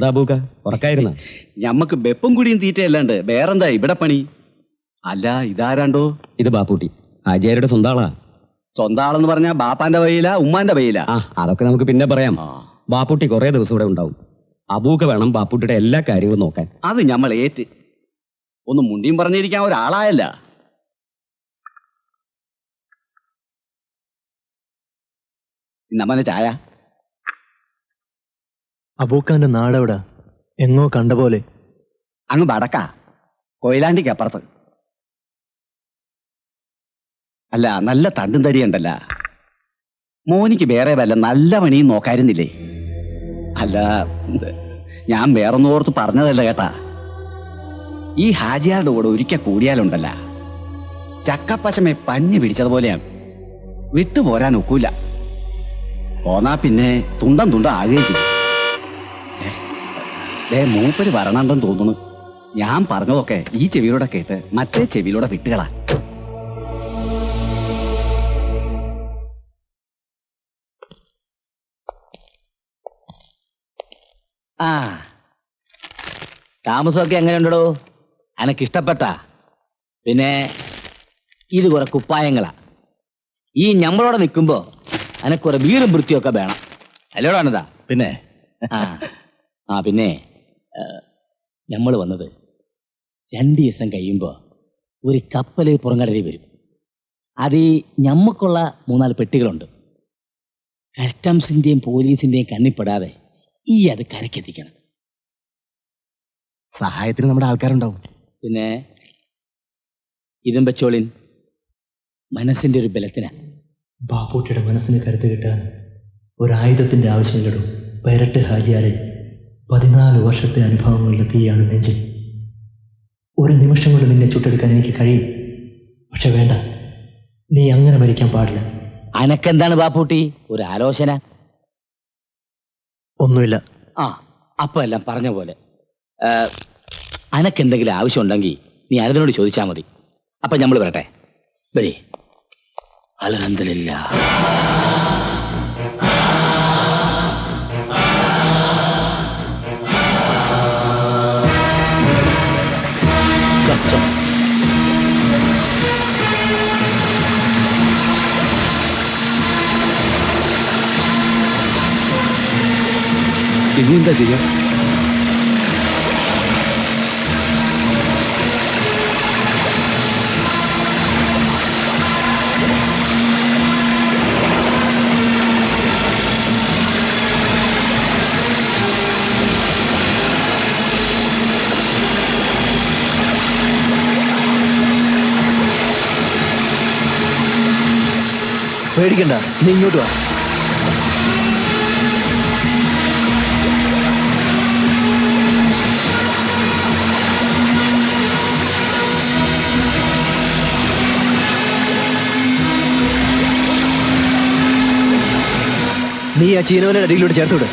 എന്താ ബൂക്ക ഉറക്കായിരുന്ന? ഞമ്മക്ക് വെപ്പും കുടിയും തീറ്റയല്ലാണ്ട് വേറെന്താ ഇവിടെ പണി? അല്ല ഇതാരാണ്ടോ? ഇത് ബാപ്പൂട്ടി. ആചാര്യയുടെ സ്വന്തം ആളാ സ്വന്തം ആളെന്ന് പറഞ്ഞാ ബാപ്പാന്റെ വയ്യില ഉമ്മാന്റെ വയ്യില ആ അതൊക്കെ നമുക്ക് പിന്നെ പറയാം. ബാപ്പൂട്ടി കുറെ ദിവസം ഇവിടെ ഉണ്ടാവും. അബൂക്ക വേണം ബാപ്പൂട്ടിയുടെ എല്ലാ കാര്യങ്ങളും നോക്കാൻ. അത് ഞമ്മൾ ഏറ്റ്. ഒന്ന് മുണ്ടിയും പറഞ്ഞിരിക്കാൻ ഒരാളായല്ല. നമ്മനെ ചായ? അബൂക്കാന്റെ നാടെവിടാ? എങ്ങോ കണ്ട പോലെ. അങ്ങ് വടക്ക. കൊയിലാണ്ടിക്ക് അപ്പുറത്ത്. അല്ല നല്ല തണ്ടും തടിയുണ്ടല്ല മോനിക്ക് വേറെ വല്ല നല്ല പണിയും നോക്കായിരുന്നില്ലേ? അല്ല ഞാൻ വേറൊന്നും ഓർത്ത് പറഞ്ഞതല്ല കേട്ടാ. ഈ ഹാജിയാരുടെ കൂടെ ഒരിക്കൽ കൂടിയാലുണ്ടല്ല. ചക്കപ്പശമെ പഞ്ഞു പിടിച്ചതുപോലെയാണ് വിട്ടുപോരാൻ ഒക്കൂല. പോന്നാ പിന്നെ തുണ്ടം തുണ്ടം ആകുകയും ചെയ്യും. ദേ മൂപ്പര് വരണണ്ടെന്ന് തോന്നുന്നു. ഞാൻ പറഞ്ഞതൊക്കെ ഈ ചെവിയിലൂടെ കേട്ട് മറ്റേ ചെവിയിലൂടെ വിട്ടുകളാ. ആ. താമസമൊക്കെ എങ്ങനെയുണ്ടോ അനക്ക് ഇഷ്ടപ്പെട്ട പിന്നെ ഇത് കുറെ കുപ്പായങ്ങളാ. ഈ ഞമ്മളോടെ നിൽക്കുമ്പോ അനക്ക് കുറെ വീറും വൃത്തിയൊക്കെ വേണം. അല്ലോടാണിതാ പിന്നെ? ആ പിന്നെ? നമ്മൾ വന്നത് രണ്ട് ദിവസം കഴിയുമ്പോൾ ഒരു കപ്പൽ പുറംകടലിൽ വരും. അത് ഈ ഞമ്മക്കുള്ള മൂന്നാൽ പെട്ടികളുണ്ട്. കസ്റ്റംസിന്റെയും പോലീസിന്റെയും കണ്ണിപ്പെടാതെ ഈ അത് കരക്കെത്തിക്കണം സഹായത്തിന് നമ്മുടെ ആൾക്കാരുണ്ടാവും. പിന്നെ ഇതും വെച്ചോളിൻ മനസ്സിന്റെ ഒരു ബലത്തിനാണ് ബാപ്പൂട്ടിയുടെ മനസ്സിന് കരുത്ത് കിട്ടാൻ ഒരായുധത്തിന്റെ ആവശ്യമില്ലടോ. പരട്ട് ഹാജിയാരെ പതിനാല് വർഷത്തെ അനുഭവങ്ങളുടെ തീയാണ് നെഞ്ചിൽ. ഒരു നിമിഷം കൊണ്ട് നിന്നെ ചുട്ടെടുക്കാൻ എനിക്ക് കഴിയും. പക്ഷെ വേണ്ട നീ അങ്ങനെ മരിക്കാൻ പാടില്ല. അനക്കെന്താണ് ബാപ്പൂട്ടി? ഒരു ആലോചന? ഒന്നുമില്ല. ആ അപ്പം എല്ലാം പറഞ്ഞ പോലെ. അനക്കെന്തെങ്കിലും ആവശ്യമുണ്ടെങ്കിൽ നീ അനതിനോട് ചോദിച്ചാൽ മതി. അപ്പം നമ്മൾ വരട്ടെ. വരി. അലഹമില്ല കസ്റ്റംസ് ഇനി എന്താ ചെയ്യാ? പേടിക്കണ്ട. നീ ഇങ്ങോട്ട് വാ. നീ ആ ചീനവനെ അടിയിലൂടെ ചേർത്തുവിട്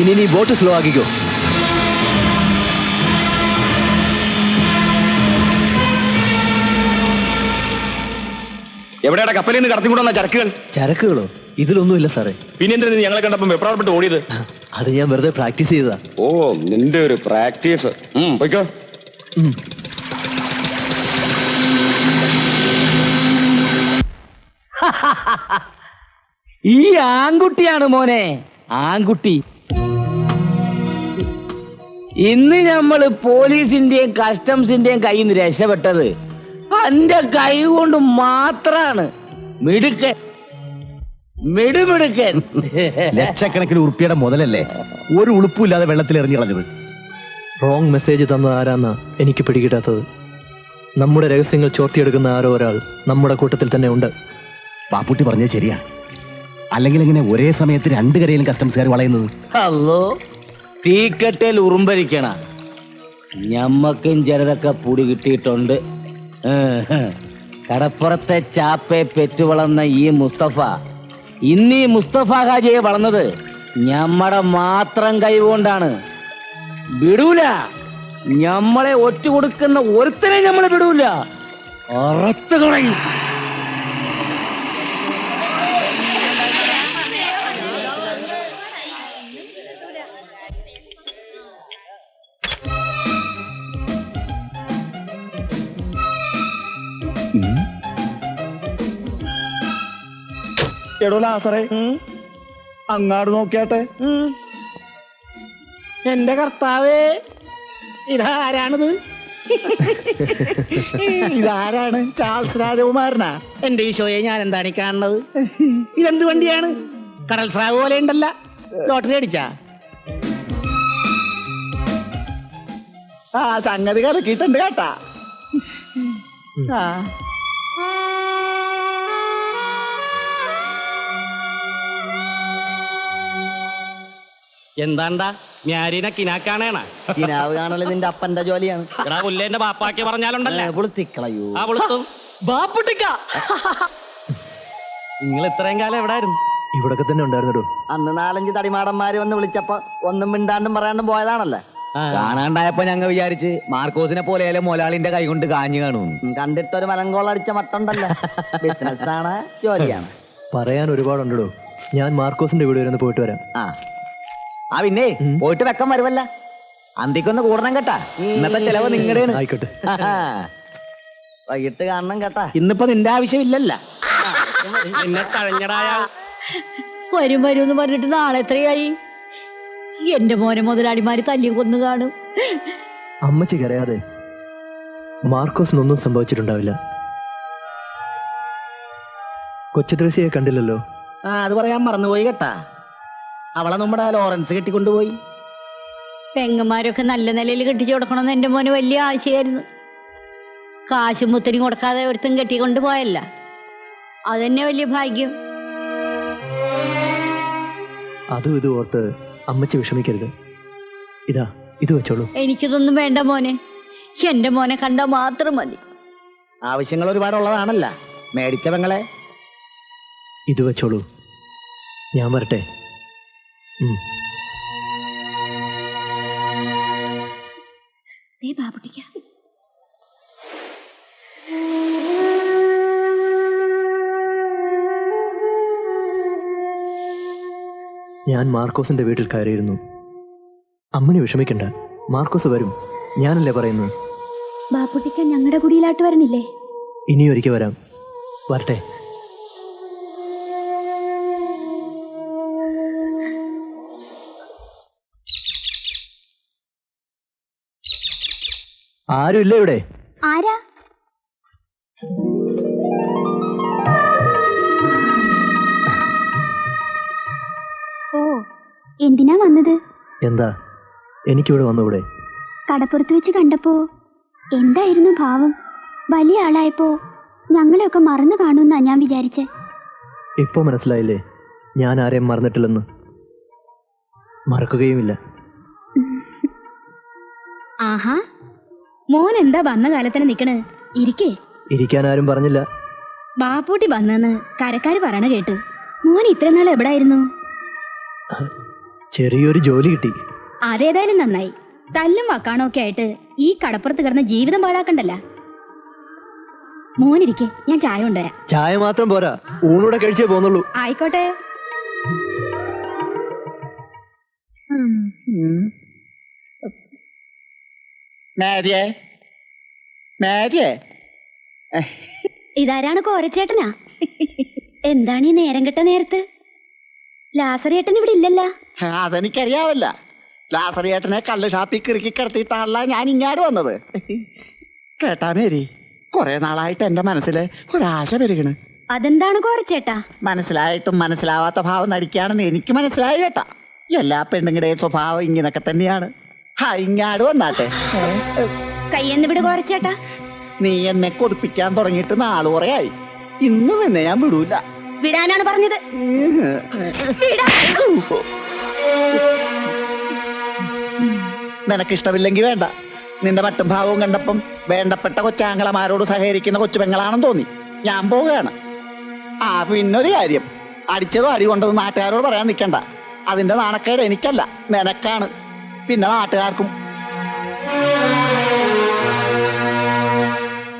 ഇനി നീ ബോട്ട് സ്ലോ ആക്കിക്കോ. എവിടെയാണ് കപ്പലിൽ നിന്ന് കടത്തി കൊണ്ടുവന്ന ചരക്കുകൾ? ചരക്കുകളോ? ഇതിലൊന്നുമില്ല സാറേ. പിന്നെ എന്തിനാ നീ ഞങ്ങളെ കണ്ടപ്പോൾ വെപ്രാളപ്പെട്ട് ഓടിയത്? അത് ഞാൻ വെറുതെ പ്രാക്ടീസ് ചെയ്തതാ. ഓ നിന്റെ ഒരു പ്രാക്ടീസ്. പോയിക്കോ. ഈ ആൺകുട്ടിയാണ് മോനെ. ആൺകുട്ടി. ഇന്ന് നമ്മൾ പോലീസിന്റെയും കസ്റ്റംസിന്റെയും കയ്യിൽ നിന്ന് രക്ഷപ്പെട്ടത് എന്റെ കൈ കൊണ്ട് മാത്രാണ്. മിടുക്കൻ. മിടുമിടുക്കൻ. ലക്ഷക്കണക്കിന് ഉറുപ്പിയുടെ മുതലല്ലേ? ഒരു ഉളുപ്പില്ലാതെ വെള്ളത്തിൽ എറിഞ്ഞു കളഞ്ഞത്. റോങ് മെസ്സേജ് തന്ന ആരാന്നാ എനിക്ക് പിടികിട്ടാത്തത്? നമ്മുടെ രഹസ്യങ്ങൾ ചോർത്തിയെടുക്കുന്ന ആരോ ഒരാൾ നമ്മുടെ കൂട്ടത്തിൽ തന്നെ ഉണ്ട്. പാപ്പുട്ടി പറഞ്ഞത് ശരിയാ. അല്ലെങ്കിൽ എങ്ങനെ ഒരേ സമയത്ത് രണ്ട് കരയിലും കസ്റ്റംസുകാർ വളയുന്നത്? അല്ലോ തീക്കട്ടയിൽ ഉറുമ്പരിക്കണ. ഞമ്മക്കും ചിലതൊക്കെ പുടി കിട്ടിയിട്ടുണ്ട്. കടപ്പുറത്തെ പെറ്റു പെറ്റുവളർന്ന ഈ മുസ്തഫ ഇന്ന് ഈ മുസ്തഫ ഹാജിയെ വളർന്നത് ഞമ്മടെ മാത്രം കൈകൊണ്ടാണ്. വിടൂല. ഞമ്മളെ ഒറ്റ കൊടുക്കുന്ന ഒരുത്തനെ ഞമ്മളെ വിടൂല. അറത്ത് എടോ ലാസറേ. അങ്ങാട് നോക്കിയാട്ടെ. എന്റെ കർത്താവേ ഇതാരാണിത്? ഇതാരാണ്? ചാൾസ് രാജകുമാരനാ? എന്റെ ഈശോയെ ഞാൻ എന്താണ് ഈ കാണുന്നത്? ഇതെന്ത് വണ്ടിയാണ്? കടൽ സ്രാവ് പോലെ ഉണ്ടല്ല. ലോട്ടറി അടിച്ചാ? ആ സംഗതി കലക്കിയിട്ടുണ്ട് കേട്ടാ. ആ. എന്താണ്ടാ? ഞാരീനെ കിനാക്കാണേണ? കിനാവ് കാണൽ നിന്റെ അപ്പന്റെ ജോലിയാണ്. എടാ പുല്ലേന്റെ ബാപ്പാക്കി പറഞ്ഞാലുണ്ടല്ലേ? പുളുത്തിക്കളയൂ? ആ വെളുത്തും ബാപ്പുട്ടിക്ക. നിങ്ങൾ ഇത്രയും കാലം എവിടായിരുന്നു? ഇവിടൊക്കെ തന്നെ ഉണ്ടായിരുന്നു അന്ന് നാലഞ്ച് തടിമാടന്മാര് വന്ന് വിളിച്ചപ്പോ ഒന്നും മിണ്ടാണ്ടും പറയാണ്ടും പോയതാണല്ലേ. കാണാണ്ടായപ്പോ ഞങ്ങൾ വിചാരിച്ച് മാർക്കോസിനെ പോലെ മൊലാളിന്റെ കൈ കൊണ്ട് കാഞ്ഞു കാണും. കണ്ടിട്ടൊരു മലങ്കോളടിച്ച മട്ടുണ്ടല്ലോ. ബിസിനസ് ആണ് ജോലിയാണ്. പറയാൻ ഒരുപാടുണ്ടോ ഞാൻ മാർക്കോസിന്റെ വീട് വരെ ഒന്ന് പോയിട്ട് വരാം. ആ. ആ പിന്നെ പോയിട്ട് വെക്കം വരുമല്ല അന്തിക്കൊന്ന് കൂടണം കേട്ടാ. ഇന്നത്തെ ചെലവ് നിങ്ങളുടെയാണ് ആയിക്കോട്ടെ. വൈകിട്ട് കാണണം കേട്ടാ. ഇന്നിപ്പോ നിന്റെ ആവശ്യമില്ലല്ല. നിന്നെ തഴഞ്ഞടായ. വരും വരും എന്ന് പറഞ്ഞിട്ട് നാളെ എത്രയായി? എന്റെ മോനെ മുതലാളിമാര് തല്ലി കൊന്നു കാണും. അമ്മച്ചിക്ക് അറിയാതെ മാർക്കോസിനൊന്നും സംഭവിച്ചിട്ടുണ്ടാവില്ല. കൊച്ചു ത്രേസ്യയെ കണ്ടില്ലല്ലോ. ആ അത് പറയാൻ മറന്നുപോയി കേട്ടാ. അവളെ നമ്മുടെ ലോറൻസ് കെട്ടിക്കൊണ്ടുപോയി. പെങ്ങന്മാരൊക്കെ നല്ല നിലയിൽ കെട്ടിച്ചു കൊടുക്കണമെന്ന് എന്റെ മോന് വലിയ ആശയായിരുന്നു. കാശും മുത്തരി കൊടുക്കാതെ ഒരുത്തും കെട്ടിക്കൊണ്ട് പോയല്ല. അതന്നെ വലിയ ഭാഗ്യം. അതും ഇത് ഓർത്ത് അമ്മച്ചി വിഷമിക്കരുത്. ഇതാ ഇത് വെച്ചോളൂ. എനിക്കിതൊന്നും വേണ്ട മോനെ. എന്റെ മോനെ കണ്ടാൽ മാത്രം മതി. ആവശ്യങ്ങൾ ഒരുപാട് ഉള്ളതാണല്ല. മേടിച്ചവങ്ങളെ. ഇത് വെച്ചോളൂ. ഞാൻ വരട്ടെ. ഞാൻ മാർക്കോസിന്റെ വീട്ടിൽ കയറിയിരുന്നു. അമ്മണി വിഷമിക്കണ്ട. മാർക്കോസ് വരും. ഞാനല്ലേ പറയുന്നത്? ബാപ്പുട്ടിക്ക ഞങ്ങളുടെ കുടിയിലാട്ട് വരണില്ലേ? ഇനി ഒരിക്കൽ വരാം. വരട്ടെ. ആരുമില്ല ഇവിടെ? ആരാ? ഓ എന്തിനാ വന്നത്? എന്താ? എനിക്കിവിടെ വന്നൂടെ കടപ്പുറത്ത് വെച്ച് കണ്ടപ്പോ എന്തായിരുന്നു ഭാവം? വലിയ ആളായപ്പോ ഞങ്ങളെയൊക്കെ മറന്നു കാണുമെന്നാ ഞാൻ വിചാരിച്ചേ. ഇപ്പൊ മനസ്സിലായില്ലേ? ഞാൻ ആരെയും മറന്നിട്ടില്ലെന്ന്. മറക്കുകയുമില്ല. ആഹാ മോൻ എന്താ വന്ന കാലത്തന്നെ നിക്കണ്? ഇരിക്കേ. ഇരിക്കാൻ ആരും പറഞ്ഞില്ല. ബാപ്പൂട്ടി വന്നെന്ന് കരക്കാര് പറയണ കേട്ട്. മോൻ ഇത്ര നാൾ എവിടായിരുന്നു? ചെറിയൊരു ജോലി കിട്ടി. അതേതായാലും നന്നായി. തല്ലും വക്കാണോ ഒക്കെ ആയിട്ട് ഈ കടപ്പുറത്ത് കിടന്ന ജീവിതം പാഴാക്കണ്ടല്ല? മോനിരിക്കെ ഞാൻ ചായ കൊണ്ടുവരാം. ചായ മാത്രം പോരാ. ഊണൂടെ കഴിച്ചേ പോന്നുള്ളൂ. ആയിക്കോട്ടെ. മേരിയെ? മാരിയെ? ഇതാരാണ് കോരച്ചേട്ടനാ? എന്താണ് ഈ നേരം കെട്ട നേരത്ത്? ലാസറിയേട്ടൻ ഇവിടെ ഇല്ലല്ല. അതെനിക്കറിയാവല്ല. ലാസറിയേട്ടനെ കള്ള് ഷാപ്പിൽ കിറുക്കി കിടത്തിയിട്ടാണല്ല ഞാൻ ഇങ്ങാട് വന്നത്. കേട്ടാ മേരി കൊറേ നാളായിട്ട് എന്റെ മനസ്സിൽ ഒരാശ പെരുകണ്. അതെന്താണ് കോരച്ചേട്ടാ? മനസ്സിലായിട്ടും മനസ്സിലാവാത്ത ഭാവം നടിക്കുകയാണെന്ന് എനിക്ക് മനസ്സിലായി കേട്ടാ. എല്ലാ പെണ്ണുങ്ങളുടെയും സ്വഭാവം ഇങ്ങനൊക്കെ തന്നെയാണ്. ഹാ ഇങ്ങാട് വന്നാട്ടെ കയ്യെന്ന് വിട് കോരച്ചേട്ടാ. നീ എന്നെ കൊതിപ്പിക്കാൻ തുടങ്ങിയിട്ട് നാളു കുറയായി ഇന്ന് നിന്നെ ഞാൻ വിടൂല. വിടാനാണ് പറഞ്ഞത്. നിനക്കിഷ്ടമില്ലെങ്കിൽ വേണ്ട. നിന്റെ മറ്റും ഭാവവും കണ്ടപ്പം വേണ്ടപ്പെട്ട കൊച്ചാങ്ങളമാരോട് സഹകരിക്കുന്ന കൊച്ചു പെങ്ങളാണെന്ന് തോന്നി. ഞാൻ പോവുകയാണ്. ആ പിന്നൊരു കാര്യം. അടിച്ചതോ അടി കൊണ്ടതോ നാട്ടുകാരോട് പറയാൻ നിൽക്കണ്ട അതിന്റെ നാണക്കേട് എനിക്കല്ല. നിനക്കാണ്. പിന്നെ നാട്ടുകാർക്കും